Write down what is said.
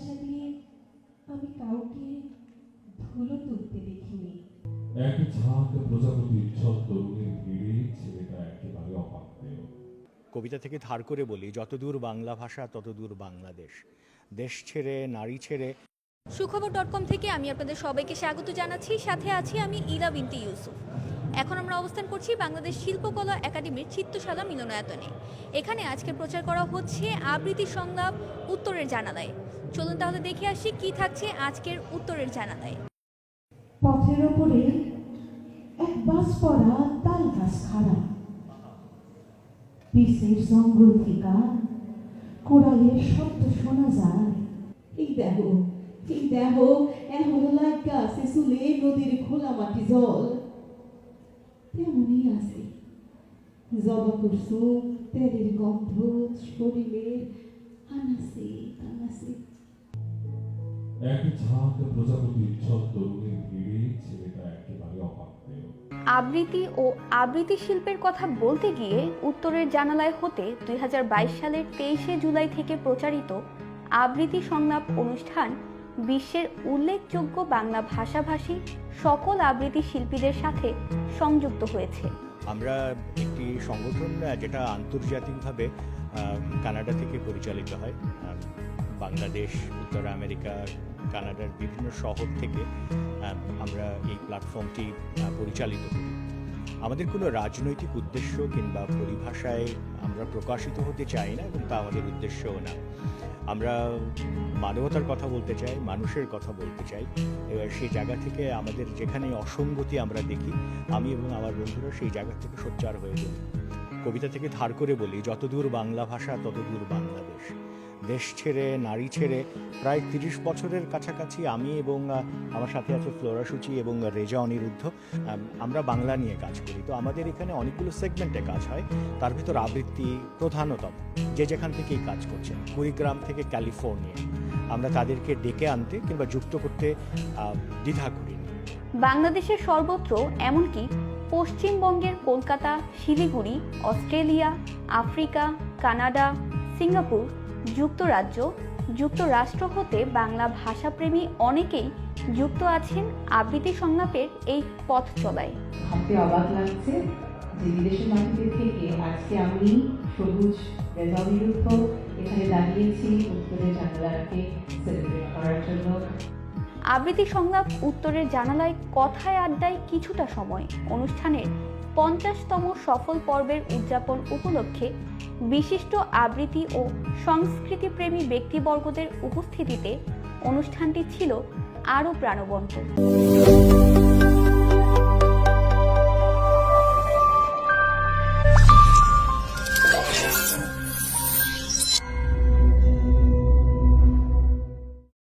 ভালোবাসা দিয়ে আমি কাউকে ধুলো তুলতে দেখিনি। এক ঝাঁক প্রজাপতির ছল তরুণীর ভিড়ে ছেলেটা একেবারে কবিতা থেকে ধার করে বলি যতদূর বাংলা ভাষা ততদূর বাংলাদেশ। দেশ ছেড়ে নারী ছেড়ে। সুখবর ডট কম থেকে আমি আপনাদের সবাইকে স্বাগত জানাচ্ছি। সাথে আছি আমি ইলা বিনতি ইউসুফ। এখন আমরা অবস্থান করছি বাংলাদেশ শিল্পকলা একাডেমির চিত্তশালা মিলনায়তনে। এখানে আজকে প্রচার করা হচ্ছে আবৃত্তি সংলাপ উত্তরের জানালায়। চলুন তাহলে দেখে আসি কি থাকছে আজকের উত্তরের জানালায়। পথের ওপরে এক বাস পড়া তাল গাছ খাড়া। বিষের জঙ্গল থেকে কোড়ালের শব্দ শোনা যায়। এই দেহ এই দেহ এখন লাগা আছে চুলে নদীর খোলা মাটি জল। তেমনই আছে। জবা কুসুম, তেলের গন্ধ, শরীরের আনাসে আনাসে এক ঝাঁক প্রজাপতির ছল তরুণীর ভিড়ে ছেলেটা একেবারে অপাত্রেয় আবৃত্তি ও আবৃত্তি শিল্পের কথা বলতে গিয়ে উত্তরের জানালায় হতে দুই হাজার বাইশ সালের তেইশে জুলাই থেকে প্রচারিত আবৃত্তি সংলাপ অনুষ্ঠান বিশ্বের উল্লেখযোগ্য বাংলা ভাষাভাষী সকল আবৃত্তি শিল্পীদের সাথে সংযুক্ত হয়েছে। আমরা একটি সংগঠন যেটা আন্তর্জাতিকভাবে কানাডা থেকে পরিচালিত হয়। বাংলাদেশ, উত্তর আমেরিকা, কানাডার বিভিন্ন শহর থেকে আমরা এই প্ল্যাটফর্মটি পরিচালিত করি। আমাদের কোনো রাজনৈতিক উদ্দেশ্য কিংবা পরিভাষায় আমরা প্রকাশিত হতে চাই না এবং তা আমাদের উদ্দেশ্যও না। আমরা মানবতার কথা বলতে চাই, মানুষের কথা বলতে চাই। এবার সেই জায়গা থেকে আমাদের যেখানে অসঙ্গতি আমরা দেখি, আমি এবং আমার বন্ধুরা সেই জায়গা থেকে সোচ্চার হয়ে যাই কবিতা থেকে ধার করে বলি, যতদূর বাংলা ভাষা, ততদূর বাংলাদেশ। দেশ ছেড়ে, নারী ছেড়ে, প্রায় তিরিশ বছরের কাছাকাছি আমি এবং আমার সাথে আছে ফ্লোরা সূচি এবং রেজা অনিরুদ্ধ। আমরা বাংলা নিয়ে কাজ করি। তো আমাদের এখানে অনেকগুলো সেগমেন্টে কাজ হয়। তার ভিতর আবৃত্তি প্রধানতম, যে যেখান থেকেই কাজ করছেন কুড়িগ্রাম থেকে ক্যালিফোর্নিয়া। আমরা তাদেরকে ডেকে আনতে কিংবা যুক্ত করতে দ্বিধা করি বাংলাদেশের সর্বত্র এমনকি পশ্চিমবঙ্গের Kolkata, Siliguri, Australia, Africa, Canada, Singapore যুক্তরাজ্য যুক্তরাষ্ট্র হতে বাংলা ভাষাপ্রেমী অনেকেই যুক্ত আছেন আবৃত্তি সংলাপের এই পথ চলায়। ভাবতে অবাক লাগছে যে বিদেশের মাটিতে থেকে আজকে আমি সবুজ এখানে দাঁড়িয়েছি উত্তরের জানালাকে সেলিব্রেট করার জন্য। আবৃত্তি সংলাপ উত্তরের জানালায় কথায় আড্ডায় কিছুটা সময়। অনুষ্ঠানের পঞ্চাশতম সফল পর্বের উদযাপন উপলক্ষে বিশিষ্ট আবৃত্তি ও সংস্কৃতিপ্রেমী ব্যক্তিবর্গদের উপস্থিতিতে অনুষ্ঠানটি ছিল আরও প্রাণবন্ত।